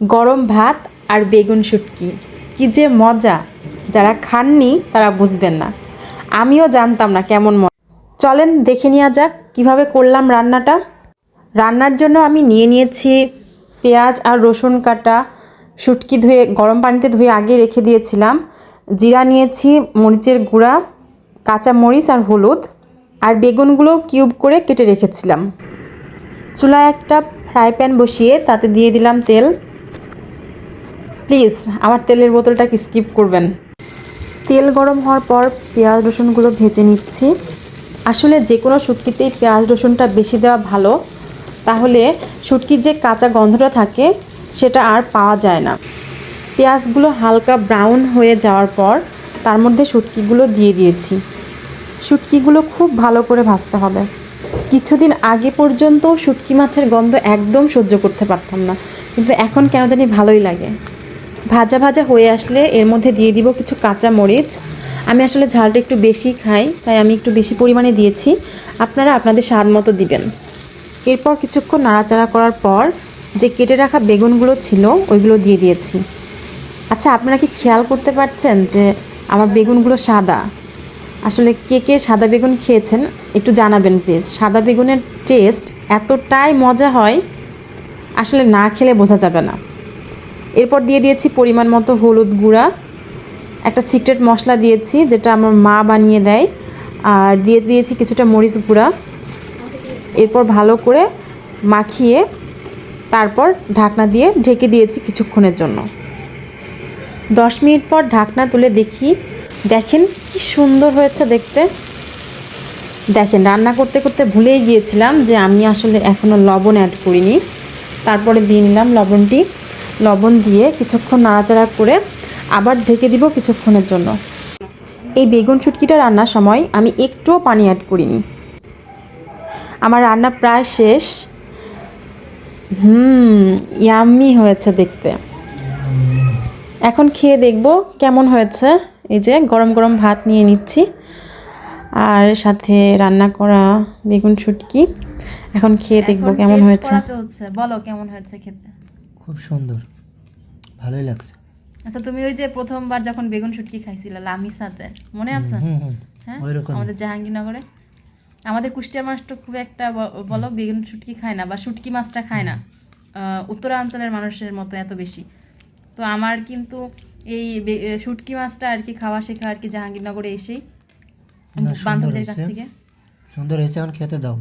গরম ভাত আর বেগুন শুটকি। কি যে মজা। যারা খাননি, তারা বুঝবেন না। আমিও জানতাম না কেমন মজা চলেন দেখে নেওয়া যাক কীভাবে করলাম রান্নাটা। রান্নার জন্য আমি নিয়ে নিয়েছি পেঁয়াজ আর রসুন কাটা, শুটকি ধুয়ে, গরম পানিতে ধুয়ে আগে রেখে দিয়েছিলাম। জিরা নিয়েছি, মরিচের গুঁড়া, কাঁচা মরিচ আর হলুদ, আর বেগুনগুলো কিউব করে কেটে রেখেছিলাম। চুলায় একটা ফ্রাই প্যান বসিয়ে তাতে দিয়ে দিলাম তেল। প্লিজ, আমার তেলের বোতলটাকে স্কিপ করবেন। তেল গরম হওয়ার পর পেঁয়াজ রসুনগুলো ভেজে নিচ্ছি। আসলে যে কোনো শুটকিতেই পেঁয়াজ রসুনটা বেশি দেওয়া ভালো। তাহলে শুটকির যে কাঁচা গন্ধটা থাকে, সেটা আর পাওয়া যায় না। পেঁয়াজগুলো হালকা ব্রাউন হয়ে যাওয়ার পর তার মধ্যে শুটকিগুলো দিয়ে দিয়েছি। শুটকিগুলো খুব ভালো করে ভাজতে হবে। কিছুদিন আগে পর্যন্ত শুটকি মাছের গন্ধ একদম সহ্য করতে পারতাম না। কিন্তু এখন কেন জানি ভালোই লাগে। ভাজা ভাজা হয়ে আসলে এর মধ্যে দিয়ে দিব কিছু কাঁচা মরিচ। আমি আসলে ঝালটা একটু বেশি খাই, তাই আমি একটু বেশি পরিমাণে দিয়েছি। আপনারা আপনাদের স্বাদ মতো দিবেন। এরপর কিছুক্ষণ নাড়াচাড়া করার পর যে কেটে রাখা বেগুনগুলো ছিল, ওইগুলো দিয়ে দিয়েছি। আচ্ছা আপনারা কি খেয়াল করতে পারছেন যে আমার বেগুনগুলো সাদা? আসলে কে কে সাদা বেগুন খেয়েছেন একটু জানাবেন প্লিজ। সাদা বেগুনের টেস্ট এতটাই মজা হয়, আসলে না খেলে বোঝা যাবে না। এরপর দিয়ে দিয়েছি পরিমাণ মতো হলুদ গুঁড়া। একটা সিক্রেট মশলা দিয়েছি, যেটা আমার মা বানিয়ে দেয়। আর দিয়ে দিয়েছি কিছুটা মরিচ গুঁড়া। এরপর ভালো করে মাখিয়ে তারপর ঢাকনা দিয়ে ঢেকে দিয়েছি কিছুক্ষণের জন্য। দশ মিনিট পর ঢাকনা তুলে দেখি। দেখেন কি সুন্দর হয়েছে দেখতে। দেখেন, রান্না করতে করতে ভুলেই গিয়েছিলাম যে আমি আসলে এখনও লবণ অ্যাড করিনি। তারপরে দিয়ে নিলাম লবণটি। লবণ দিয়ে কিছুক্ষণ নাড়াচাড়া করে আবার ঢেকে দিব কিছুক্ষণের জন্য। এই বেগুন শুটকিটা রান্নার সময় আমি একটুও পানি অ্যাড করিনি। আমার রান্না প্রায় শেষ। হুম ইয়াম্মি হয়েছে দেখতে। এখন খেয়ে দেখব কেমন হয়েছে। এই যে গরম গরম ভাত নিয়ে নিচ্ছি। আর সাথে রান্না করা বেগুন শুটকি। এখন খেয়ে দেখব কেমন হয়েছে। চলছে। বলো কেমন হয়েছে খেতে? খুব সুন্দর। ভালোই লাগছে। আচ্ছা তুমি ওই যে প্রথমবার যখন বেগুন শুটকি খাইছিলে লামির সাথে মনে আছে? হ্যাঁ? আমাদের জাহাঙ্গীরনগরে। আমাদের কুষ্টিয়া মাছটা খুব একটা বলো বেগুন শুটকি খায় না বা শুটকি মাছটা খায় না। উত্তরাঞ্চলের মানুষের মতো এত বেশি। তো আমার কিন্তু এই শুটকি মাছটা আর কি খাওয়া শেখা আর কি জাহাঙ্গীরনগরে এসেই। বান্ধবীদের কাছ থেকে। সুন্দর হয়েছে এখন খেতে দাও।